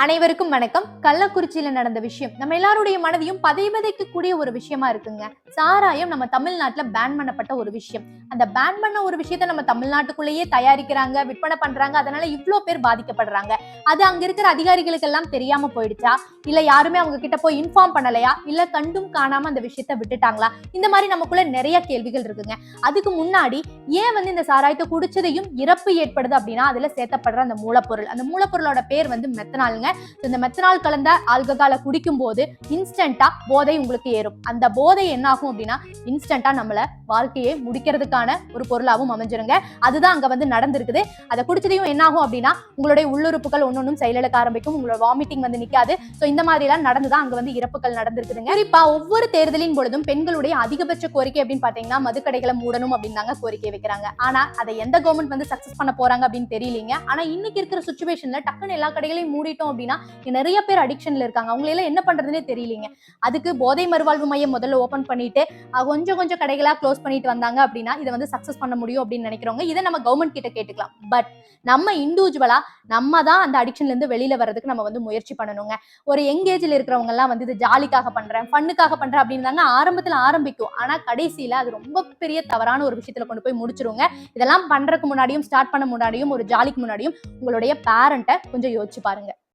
அனைவருக்கும் வணக்கம். கள்ளக்குறிச்சியில நடந்த விஷயம். நம்ம எல்லாருடைய மனதையும் பதைவதைக்கக்கூடிய ஒரு விஷயமா இருக்குங்க. சாராயம் நம்ம தமிழ்நாட்டுல பேன் பண்ணப்பட்ட ஒரு விஷயம். அந்த பேன் பண்ண ஒரு விஷயத்த நம்ம தமிழ்நாட்டுக்குள்ளேயே தயாரிக்கிறாங்க விற்பனை பண்றாங்க அதனால இவ்வளோ பேர் பாதிக்கப்படுறாங்க. அது அங்க இருக்கிற அதிகாரிகளுக்கு எல்லாம் தெரியாம போயிடுச்சா? இல்ல யாருமே அவங்க கிட்ட போய் இன்ஃபார்ம் பண்ணலையா? இல்ல கண்டும் காணாம அந்த விஷயத்த விட்டுட்டாங்களா? இந்த மாதிரி நமக்குள்ள நிறைய கேள்விகள் இருக்குங்க. அதுக்கு முன்னாடி ஏன் வந்து இந்த சாராயத்தை குடிச்சதையும் இறப்பு ஏற்படுது அப்படின்னா அதுல சேர்த்தப்படுற அந்த மூலப்பொருள். அந்த மூலப்பொருளோட பேர் வந்து மெத்தனாலுங்க இந்த மெத்தனால் கலந்த ஆல்கஹாலை குடிக்கும் போது இன்ஸ்டண்டா போதை உங்களுக்கு ஏறும். அந்த போதை என்ன ஆகும் அப்படின்னா இன்ஸ்டண்டா நம்மள வாழ்க்கையை முடிக்கிறதுக்கான ஒரு பொருளாகவும் அமைஞ்சிருங்க. அதுதான் அங்க வந்து நடந்திருக்குது. அதை குடிச்சதையும் என்ன ஆகும் அப்படின்னா உங்களுடைய உள்ளுறுப்புகள் ஒன்னொன்னும் செயலிழக்க ஆரம்பிக்கும். உங்களோட வாமிட்டிங் வந்து நிக்காது. ஸோ இந்த மாதிரி எல்லாம் நடந்துதான் அங்க வந்து இறப்புகள் நடந்திருக்குதுங்க. குறிப்பா ஒவ்வொரு தேர்தலின் பொழுதும் பெண்களுடைய அதிகபட்ச கோரிக்கை அப்படின்னு பாத்தீங்கன்னா மதுக்கடைகளை மூடணும் அப்படின்னு தாங்க கோரிக்கை இருக்கிறாங்க ஆனா அதை எந்த கவர்மெண்ட் வந்து சக்சஸ் பண்ண போறாங்க அப்படின்னு தெரியலீங்க. ஆனா இன்னைக்கு இருக்கிற சுச்சுவேஷன்ல டக்குன்னு எல்லா கடைகளையும் மூடிட்டோம் அப்படின்னா நிறைய பேர் அடிக்ஷன்ல இருக்காங்க. அவங்கள எல்லாம் என்ன பண்றதுன்னே தெரியலீங்க. அதுக்கு போதை மறுவாழ்வு மையம் முதல்ல ஓபன் பண்ணிட்டு கொஞ்சம் கொஞ்சம் கடைகளா க்ளோஸ் பண்ணிட்டு வந்தாங்க அப்படின்னா இதை வந்து சக்சஸ் பண்ண முடியும் அப்படின்னு நினைக்கிறவங்க இதை நம்ம கவர்மெண்ட் கிட்ட கேட்டுக்கலாம். பட் நம்ம இண்டிவிஜுவலா நம்ம தான் அந்த அடிக்ஷன்ல இருந்து வெளியில வர்றதுக்கு நம்ம வந்து முயற்சி பண்ணணுங்க. ஒரு எங்கேஜ்ல இருக்கிறவங்க எல்லாம் வந்து இது ஜாலிக்காக பண்றேன் பண்ணுக்காக பண்றேன் அப்படின்னு தாங்க ஆரம்பத்துல ஆரம்பிக்கும். ஆனா கடைசியில அது ரொம்ப பெரிய தவறான ஒரு விஷயத்துல கொண்டு போய் முடிச்சிருங்க. இதெல்லாம் பண்றதுக்கு முன்னாடியும் ஸ்டார்ட் பண்ண முன்னாடியும் ஒரு ஜாலிக்கு முன்னாடியும் உங்களுடைய பேரண்ட்டை கொஞ்சம் யோசிச்சு பாருங்க.